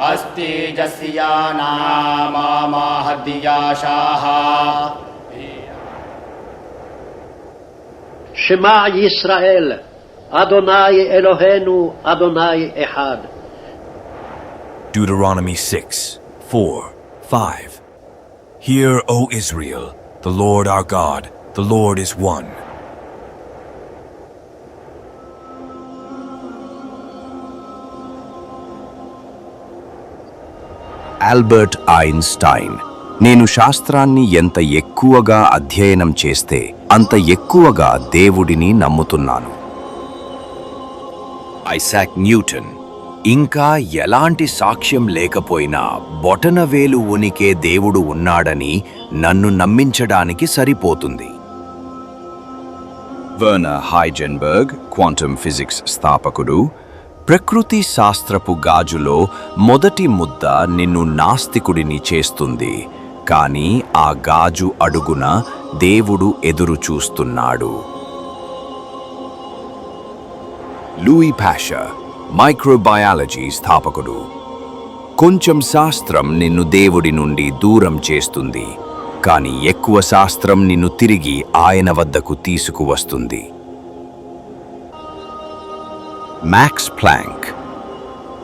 अस्ति जस्या Shema Yisrael, Adonai Eloheinu, Adonai Echad. Deuteronomy 6, 4, 5. Hear, O Israel, the Lord our God, the Lord is one. Albert Einstein. నేను శాస్త్రాన్ని ఎంత ఎక్కువగా అధ్యయనం చేస్తే అంత ఎక్కువగా దేవుడిని నమ్ముతున్నాను. ఐసాక్ న్యూటన్ ఇంకా ఎలాంటి సాక్ష్యం లేకపోయినా బొటనవేలు ఉనికే దేవుడు ఉన్నాడని నన్ను నమ్మించడానికి సరిపోతుంది. వర్నర్ హైజెన్బర్గ్ క్వాంటమ్ ఫిజిక్స్ స్థాపకుడు ప్రకృతి శాస్త్రపు గాజులో మొదటి ముద్ద నిన్ను నాస్తికుడిని చేస్తుంది. కానీ ఆ గాజు అడుగున దేవుడు ఎదురు చూస్తున్నాడు. లూయి పాషా మైక్రోబయాలజీ స్థాపకుడు. కొంచెం శాస్త్రం నిన్ను దేవుడి నుండి దూరం చేస్తుంది. కానీ ఎక్కువ శాస్త్రం నిన్ను తిరిగి ఆయన వద్దకు తీసుకువస్తుంది. మ్యాక్స్ ప్లాంక్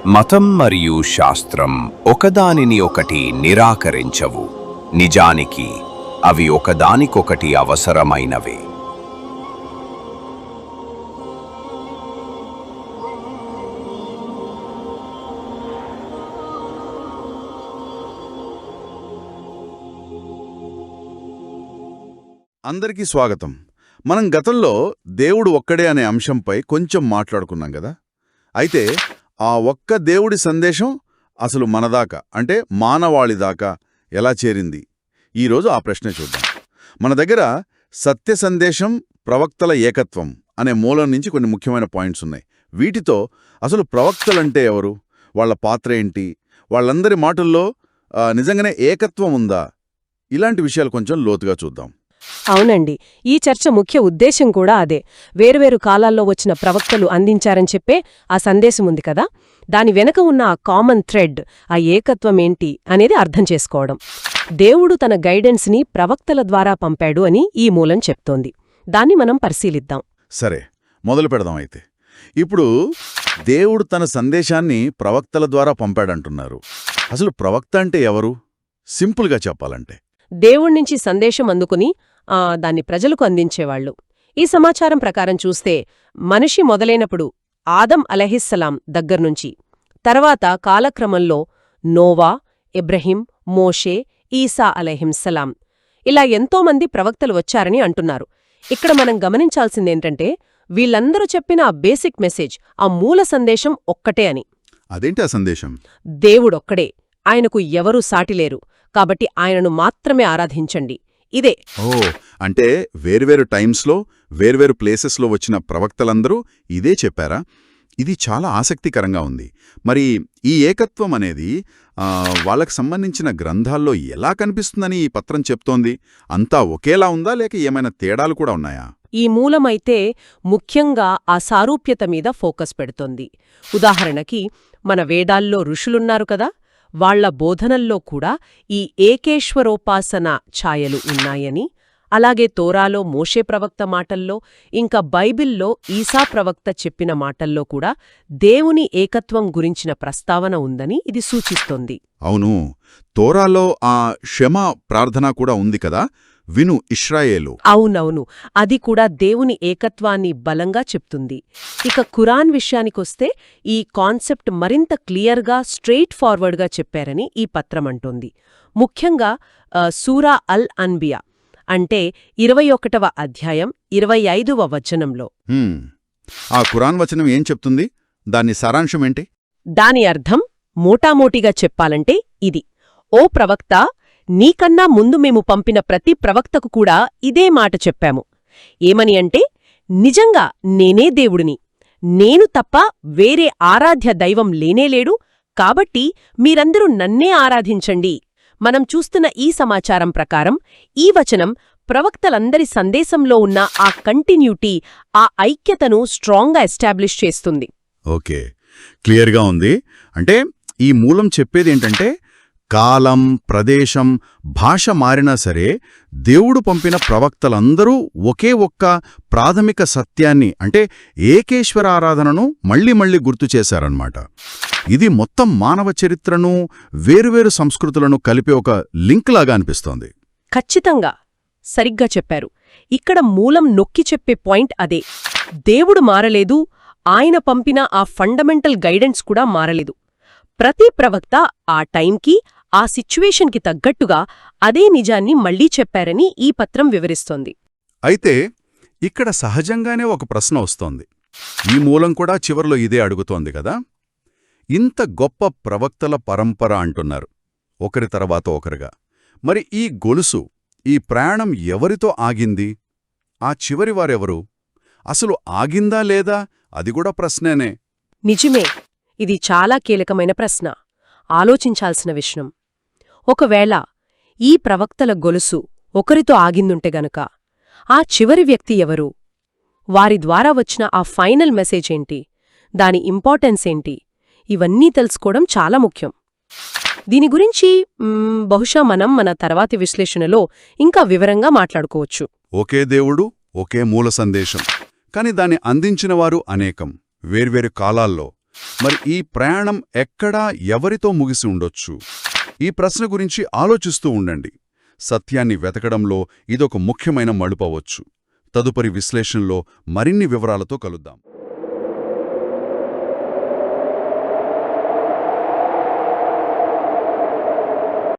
మతం మరియు శాస్త్రం ఒకదానిని ఒకటి నిరాకరించవు. నిజానికి అవి ఒకదానికొకటి అవసరమైనవే. అందరికీ స్వాగతం. మనం గతంలో దేవుడు ఒక్కడే అనే అంశంపై కొంచెం మాట్లాడుకున్నాం కదా. అయితే ఆ ఒక్క దేవుడి సందేశం అసలు మనదాకా అంటే మానవాళి దాకా ఎలా చేరింది? ఈరోజు ఆ ప్రశ్న చూద్దాం. మన దగ్గర సత్య సందేశం ప్రవక్తల ఏకత్వం అనే మూలం నుంచి కొన్ని ముఖ్యమైన పాయింట్స్ ఉన్నాయి. వీటితో అసలు ప్రవక్తలంటే ఎవరు? వాళ్ళ పాత్ర ఏంటి? వాళ్ళందరి మాటల్లో నిజంగానే ఏకత్వం ఉందా? ఇలాంటి విషయాలు కొంచెం లోతుగా చూద్దాం. అవునండి. ఈ చర్చ ముఖ్య ఉద్దేశం కూడా అదే. వేరువేరు కాలాల్లో వచ్చిన ప్రవక్తలు అందించారని చెప్పే ఆ సందేశం ఉంది కదా? దాని వెనక ఉన్న ఆ కామన్ థ్రెడ్ ఆ ఏకత్వం ఏంటి అనేది అర్థం చేసుకోవడం. దేవుడు తన గైడెన్స్ని ప్రవక్తల ద్వారా పంపాడు అని ఈ మూలం చెప్తోంది. దాన్ని మనం పరిశీలిద్దాం. సరే మొదలు పెడదాం అయితే. ఇప్పుడు దేవుడు తన సందేశాన్ని ప్రవక్తల ద్వారా పంపాడంటున్నారు. అసలు ప్రవక్త అంటే ఎవరు? సింపుల్గా చెప్పాలంటే. దేవుణ్ణించి సందేశం అందుకుని దాన్ని ప్రజలకు అందించేవాళ్ళు ఈ సమాచారం ప్రకారం చూస్తే మనిషి మొదలైనప్పుడు ఆదం అలహిస్సలాం దగ్గర్నుంచి తర్వాత కాలక్రమంలో నోవా ఇబ్రహీం మోషే ఈసా అలహింసలాం ఇలా ఎంతోమంది ప్రవక్తలు వచ్చారని అంటున్నారు. ఇక్కడ మనం గమనించాల్సిందేంటంటే వీళ్ళందరూ చెప్పిన ఆ బేసిక్ మెసేజ్ ఆ మూల సందేశం ఒక్కటే అని. అదేంటి ఆ సందేశం? దేవుడొక్కడే. ఆయనకు ఎవరూ సాటిలేరు కాబట్టి ఆయనను మాత్రమే ఆరాధించండి. ఇదే. ఓ అంటే వేర్వేరు టైమ్స్లో వేర్వేరు ప్లేసెస్లో వచ్చిన ప్రవక్తలందరూ ఇదే చెప్పారా? ఇది చాలా ఆసక్తికరంగా ఉంది. మరి ఈ ఏకత్వం అనేది వాళ్ళకి సంబంధించిన గ్రంథాల్లో ఎలా కనిపిస్తుందని ఈ పత్రం చెప్తోంది? అంతా ఒకేలా ఉందా? లేక ఏమైనా తేడాలు కూడా ఉన్నాయా? ఈ మూలమైతే ముఖ్యంగా ఆ సారూప్యత మీద ఫోకస్ పెడుతోంది. ఉదాహరణకి మన వేదాల్లో ఋషులున్నారు కదా? వాళ్ళ బోధనల్లో కూడా ఈ ఏకేశ్వరోపాసన ఛాయలు ఉన్నాయని అలాగే తోరాలో మోషే ప్రవక్త మాటల్లో ఇంకా బైబిల్లో ఈసా ప్రవక్త చెప్పిన మాటల్లో కూడా దేవుని ఏకత్వం గురించిన ప్రస్తావన ఉందని ఇది సూచిస్తోంది. అవును తోరాలో ఆ క్షమ ప్రార్థన కూడా ఉంది కదా? విను ఇష్రాయేలు అవునవును అది కూడా దేవుని ఏకత్వాన్ని బలంగా చెప్తుంది. ఇక ఖురాన్ విషయానికొస్తే ఈ కాన్సెప్ట్ మరింత క్లియర్గా స్ట్రెయిట్ ఫార్వర్డ్గా చెప్పారని ఈ పత్రం అంటోంది. ముఖ్యంగా సూరా అల్ అన్బియా అంటే ఇరవై ఒకటవ అధ్యాయం ఇరవై ఐదవ వచనంలో. ఆ ఖురాన్ వచనం ఏం చెప్తుంది? దాని సారాంశం ఏంటి? దాని అర్థం మోటామోటిగా చెప్పాలంటే ఇది. ఓ ప్రవక్త నీకన్నా ముందు మేము పంపిన ప్రతి ప్రవక్తకు కూడా ఇదే మాట చెప్పాము. ఏమని అంటే నిజంగా నేనే దేవుడిని. నేను తప్ప వేరే ఆరాధ్య దైవం లేనేలేడు కాబట్టి మీరందరూ నన్నే ఆరాధించండి. మనం చూస్తున్న ఈ సమాచారం ప్రకారం ఈ వచనం ప్రవక్తలందరి సందేశంలో ఉన్న ఆ కంటిన్యూటీ ఆ ఐక్యతను స్ట్రాంగ్గా ఎస్టాబ్లిష్ చేస్తుంది. ఓకే. క్లియర్గా ఉంది. అంటే ఈ మూలం చెప్పేదేంటంటే కాలం ప్రదేశం భాష మారినా సరే దేవుడు పంపిన ప్రవక్తలందరూ ఒకే ఒక్క ప్రాథమిక సత్యాన్ని అంటే ఏకేశ్వర ఆరాధనను మళ్ళీ మళ్ళీ గుర్తు చేశారన్నమాట. ఇది మొత్తం మానవ చరిత్రను వేరువేరు సంస్కృతులను కలిపే ఒక లింక్ లాగా అనిపిస్తోంది. ఖచ్చితంగా. సరిగ్గా చెప్పారు. ఇక్కడ మూలం నొక్కి చెప్పే పాయింట్ అదే. దేవుడు మారలేదు ఆయన పంపిన ఆ ఫండమెంటల్ గైడెన్స్ కూడా మారలేదు. ప్రతి ప్రవక్త ఆ టైంకి ఆ సిచ్యువేషన్కి తగ్గట్టుగా అదే నిజాన్ని మళ్ళీ చెప్పారని ఈ పత్రం వివరిస్తోంది. అయితే ఇక్కడ సహజంగానే ఒక ప్రశ్న వస్తోంది. ఈ మూలం కూడా చివర్లో ఇదే అడుగుతోంది కదా? ఇంత గొప్ప ప్రవక్తల పరంపర అంటున్నారు ఒకరి తర్వాత ఒకరుగా. మరి ఈ గొలుసు ఈ ప్రయాణం ఎవరితో ఆగింది? ఆ చివరి వారెవరు? అసలు ఆగిందా లేదా? అది కూడా ప్రశ్నేనే. నిజమే ఇది చాలా కీలకమైన ప్రశ్న. ఆలోచించాల్సిన విషయం. ఒకవేళ ఈ ప్రవక్తల గొలుసు ఒకరితో ఆగిందుంటే గనక ఆ చివరి వ్యక్తి ఎవరు? వారి ద్వారా వచ్చిన ఆ ఫైనల్ మెసేజ్ ఏంటి? దాని ఇంపార్టెన్స్ ఏంటి? ఇవన్నీ తెలుసుకోవడం చాలా ముఖ్యం. దీని గురించి బహుశా మనం మన తర్వాతి విశ్లేషణలో ఇంకా వివరంగా మాట్లాడుకోవచ్చు. ఒకే దేవుడు ఒకే మూల సందేశం. కాని దాన్ని అందించిన వారు అనేకం వేర్వేరు కాలాల్లో. మరి ఈ ప్రయాణం ఎక్కడా ఎవరితో ముగిసి ఉండొచ్చు? ఈ ప్రశ్న గురించి ఆలోచిస్తూ ఉండండి. సత్యాన్ని వెతకడంలో ఇదొక ముఖ్యమైన మలుపవచ్చు తదుపరి విశ్లేషణలో మరిన్ని వివరాలతో కలుద్దాం.